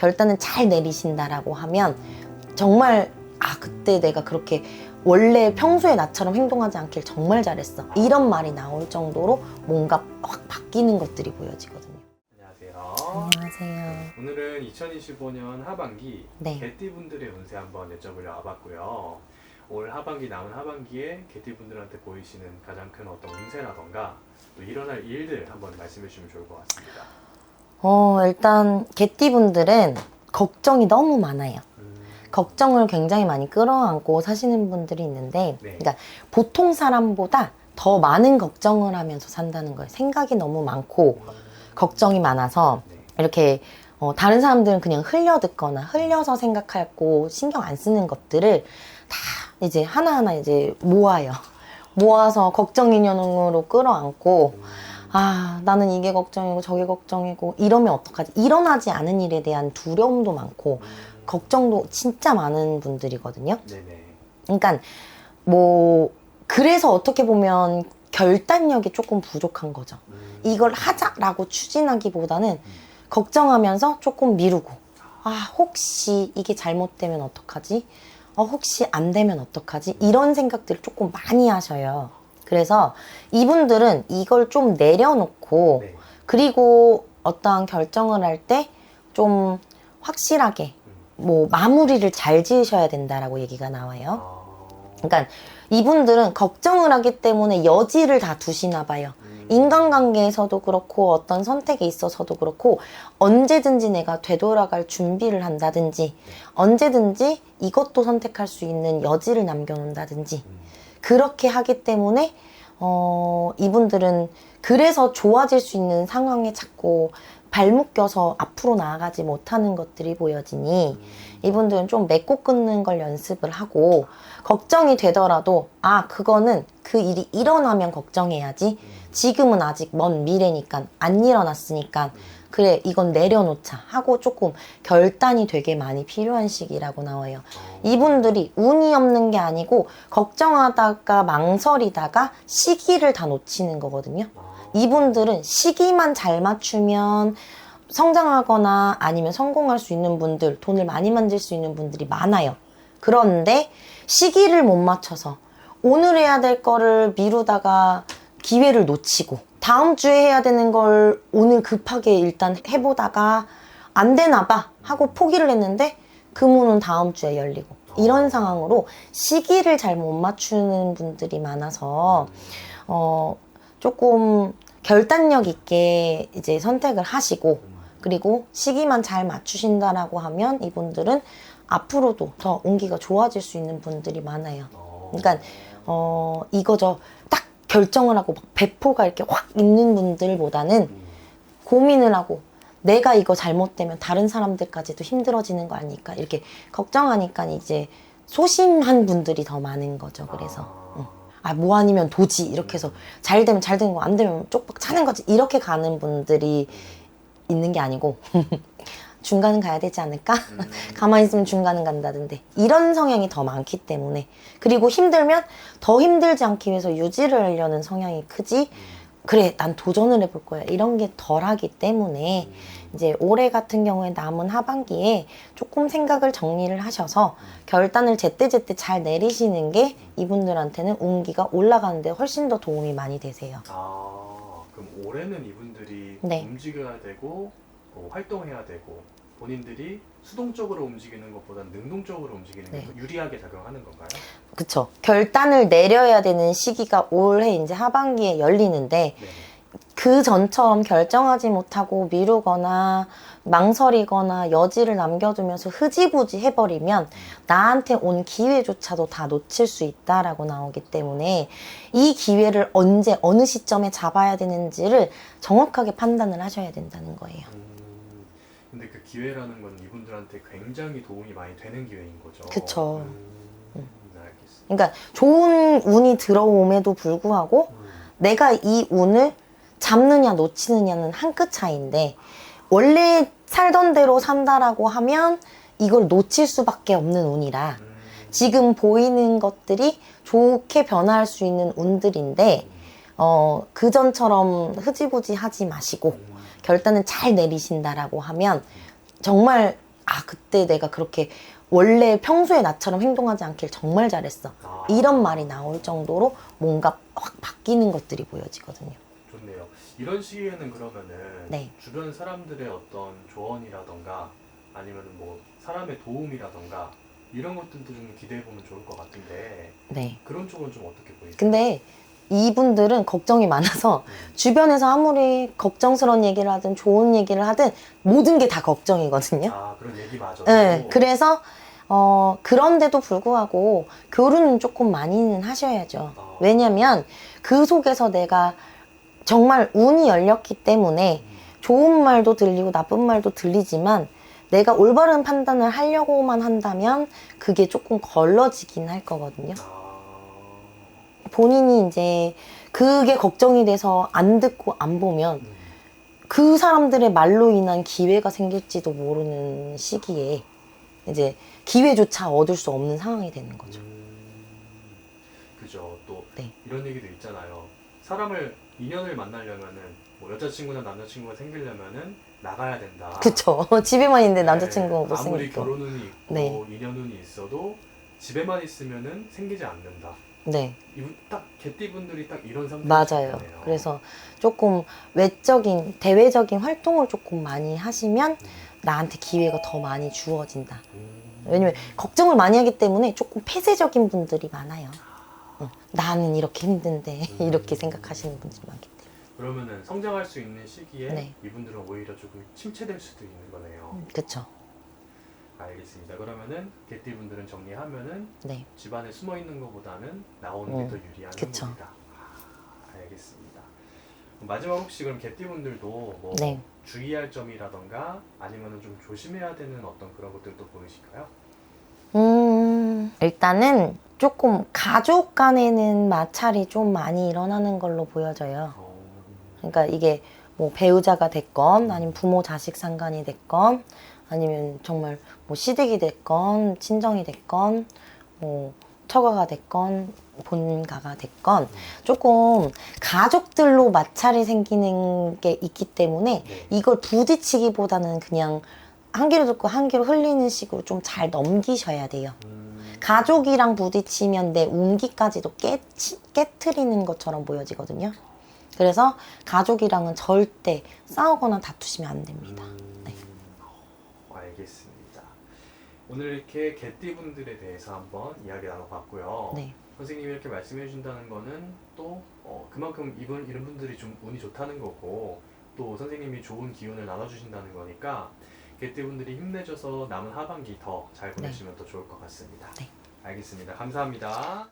결단을 잘 내리신다라고 하면 정말 아 그때 내가 그렇게 원래 평소에 나처럼 행동하지 않길 정말 잘했어 이런 말이 나올 정도로 뭔가 확 바뀌는 것들이 보여지거든요. 안녕하세요. 안녕하세요. 오늘은 2025년 하반기 네. 개띠분들의 운세 한번 여쭤보려 와봤고요. 올 하반기 남은 하반기에 개띠분들한테 보이시는 가장 큰 어떤 운세라던가 또 일어날 일들 한번 말씀해 주시면 좋을 것 같습니다. 어 일단 개띠분들은 걱정이 너무 많아요. 음, 걱정을 굉장히 많이 끌어안고 사시는 분들이 있는데, 네. 그러니까 보통 사람보다 더 많은 걱정을 하면서 산다는 거예요. 생각이 너무 많고 걱정이 많아서 네. 이렇게 어, 다른 사람들은 그냥 흘려 듣거나 흘려서 생각하고 신경 안 쓰는 것들을 다 이제 하나하나 이제 모아요. 모아서 걱정 인연으로 끌어안고 음, 아 나는 이게 걱정이고 저게 걱정이고 이러면 어떡하지 일어나지 않은 일에 대한 두려움도 많고 음, 걱정도 진짜 많은 분들이거든요. 네네. 그러니까 뭐 그래서 어떻게 보면 결단력이 조금 부족한 거죠. 음, 이걸 하자라고 추진하기보다는 걱정하면서 조금 미루고 아 혹시 이게 잘못되면 어떡하지? 어 혹시 안 되면 어떡하지? 이런 생각들을 조금 많이 하셔요. 그래서 이분들은 이걸 좀 내려놓고 네. 그리고 어떠한 결정을 할 때 좀 확실하게 뭐 마무리를 잘 지으셔야 된다라고 얘기가 나와요. 아, 그러니까 이분들은 걱정을 하기 때문에 여지를 다 두시나 봐요. 음, 인간관계에서도 그렇고 어떤 선택에 있어서도 그렇고 언제든지 내가 되돌아갈 준비를 한다든지 언제든지 이것도 선택할 수 있는 여지를 남겨놓는다든지 음, 그렇게 하기 때문에 어, 이분들은 그래서 좋아질 수 있는 상황에 자꾸 발목 껴서 앞으로 나아가지 못하는 것들이 보여지니 음, 이분들은 좀 맺고 끊는 걸 연습을 하고 걱정이 되더라도 아 그거는 그 일이 일어나면 걱정해야지. 음, 지금은 아직 먼 미래니까 안 일어났으니까 그래 이건 내려놓자 하고 조금 결단이 되게 많이 필요한 시기라고 나와요. 어, 이분들이 운이 없는 게 아니고 걱정하다가 망설이다가 시기를 다 놓치는 거거든요. 아, 이분들은 시기만 잘 맞추면 성장하거나 아니면 성공할 수 있는 분들, 돈을 많이 만질 수 있는 분들이 많아요. 그런데 시기를 못 맞춰서 오늘 해야 될 거를 미루다가 기회를 놓치고 다음 주에 해야 되는 걸 오늘 급하게 일단 해보다가 안 되나 봐 하고 포기를 했는데 그 문은 다음 주에 열리고 이런 상황으로 시기를 잘 못 맞추는 분들이 많아서 어, 조금 결단력 있게 이제 선택을 하시고 음, 그리고 시기만 잘 맞추신다라고 하면 이분들은 앞으로도 더 운기가 좋아질 수 있는 분들이 많아요. 어, 그러니까 어, 이거죠. 딱 결정을 하고 막 배포가 이렇게 확 있는 분들보다는 음, 고민을 하고 내가 이거 잘못되면 다른 사람들까지도 힘들어지는 거 아닐까 이렇게 걱정하니까 이제 소심한 분들이 더 많은 거죠. 그래서 아, 아뭐 아니면 도지 이렇게 해서 잘 되면 잘 되는 거 안 되면 쪽박 차는 거지 이렇게 가는 분들이 있는 게 아니고 중간은 가야 되지 않을까? 음, 가만히 있으면 중간은 간다던데. 이런 성향이 더 많기 때문에. 그리고 힘들면 더 힘들지 않기 위해서 유지를 하려는 성향이 크지 그래 난 도전을 해볼 거야. 이런 게 덜하기 때문에 음, 이제 올해 같은 경우에 남은 하반기에 조금 생각을 정리를 하셔서 결단을 제때제때 잘 내리시는 게 이분들한테는 운기가 올라가는데 훨씬 더 도움이 많이 되세요. 아, 그럼 올해는 이분들이 네. 움직여야 되고 뭐 활동해야 되고 본인들이 수동적으로 움직이는 것보다 능동적으로 움직이는 게 네. 더 유리하게 작용하는 건가요? 그쵸. 결단을 내려야 되는 시기가 올해 이제 하반기에 열리는데 네. 그 전처럼 결정하지 못하고 미루거나 망설이거나 여지를 남겨두면서 흐지부지 해버리면 나한테 온 기회조차도 다 놓칠 수 있다라고 나오기 때문에 이 기회를 언제 어느 시점에 잡아야 되는지를 정확하게 판단을 하셔야 된다는 거예요. 음, 근데 그 기회라는 건 이분들한테 굉장히 도움이 많이 되는 기회인 거죠. 그쵸. 음, 네, 알겠습니다. 그러니까 좋은 운이 들어옴에도 불구하고 음, 내가 이 운을 잡느냐 놓치느냐는 한 끗 차이인데 원래 살던 대로 산다라고 하면 이걸 놓칠 수밖에 없는 운이라 음, 지금 보이는 것들이 좋게 변화할 수 있는 운들인데 어 그전처럼 흐지부지 하지 마시고 음, 결단을 잘 내리신다라고 하면 정말 아 그때 내가 그렇게 원래 평소에 나처럼 행동하지 않길 정말 잘했어. 아, 이런 말이 나올 정도로 뭔가 확 바뀌는 것들이 보여지거든요. 좋네요. 이런 시기에는 그러면은 네. 주변 사람들의 어떤 조언이라던가 아니면 뭐 사람의 도움이라던가 이런 것들도 좀 기대해 보면 좋을 것 같은데 네. 그런 쪽은 좀 어떻게 보이세요? 근데 이분들은 걱정이 많아서 음. 주변에서 아무리 걱정스러운 얘기를 하든 좋은 얘기를 하든 모든 게 다 걱정이거든요. 아 그런 얘기마저. 네, 그래서 어, 그런데도 불구하고 교류는 조금 많이는 하셔야죠. 아. 왜냐면 그 속에서 내가 정말 운이 열렸기 때문에 음. 좋은 말도 들리고 나쁜 말도 들리지만 내가 올바른 판단을 하려고만 한다면 그게 조금 걸러지긴 할 거거든요. 아, 본인이 이제 그게 걱정이 돼서 안 듣고 안 보면 음. 그 사람들의 말로 인한 기회가 생길지도 모르는 시기에 이제 기회조차 얻을 수 없는 상황이 되는 거죠. 음, 그죠. 또 네. 이런 얘기도 있잖아요. 사람을 인연을 만나려면은 뭐 여자친구나 남자친구가 생기려면은 나가야 된다. 그쵸. 집에만 있는데 네, 남자친구가 못 아무리 생겼고. 결혼운이 있고 네. 인연운이 있어도 집에만 있으면은 생기지 않는다. 네, 이- 딱 개띠분들이 딱 이런 상태. 맞아요. 그래서 조금 외적인, 대외적인 활동을 조금 많이 하시면 나한테 기회가 더 많이 주어진다. 음. 왜냐면 걱정을 많이 하기 때문에 조금 폐쇄적인 분들이 많아요. 어, 나는 이렇게 힘든데 음. 이렇게 생각하시는 분들이 많기 때문에. 그러면은 성장할 수 있는 시기에 네. 이분들은 오히려 조금 침체될 수도 있는 거네요. 그쵸. 알겠습니다. 그러면은 개띠분들은 정리하면은 네. 집안에 숨어 있는 것보다는 나오는 음, 게더 유리한 그쵸. 겁니다. 아, 알겠습니다. 마지막 혹시 그럼 개띠분들도 뭐 네. 주의할 점이라던가 아니면은 좀 조심해야 되는 어떤 그런 것들도 보이실까요? 음, 일단은 조금 가족 간에는 마찰이 좀 많이 일어나는 걸로 보여져요. 어, 그러니까 이게 뭐 배우자가 됐건 아니면 부모 자식 상간이 됐건 아니면 정말 뭐 시댁이 됐건 친정이 됐건 뭐 처가가 됐건 본가가 됐건 조금 가족들로 마찰이 생기는 게 있기 때문에 네. 이걸 부딪히기보다는 그냥 한 귀로 듣고 한 귀로 흘리는 식으로 좀 잘 넘기셔야 돼요. 음, 가족이랑 부딪히면 내 운기까지도 깨, 깨트리는 것처럼 보여지거든요. 그래서 가족이랑은 절대 싸우거나 다투시면 안 됩니다. 음, 네. 어, 알겠습니다. 오늘 이렇게 개띠분들에 대해서 한번 이야기 나눠봤고요. 네. 선생님이 이렇게 말씀해 주신다는 거는 또 어, 그만큼 이분 이런 분들이 좀 운이 좋다는 거고 또 선생님이 좋은 기운을 나눠주신다는 거니까 개띠분들이 힘내줘서 남은 하반기 더 잘 보내시면 더 좋을 것 같습니다. 네. 알겠습니다. 감사합니다.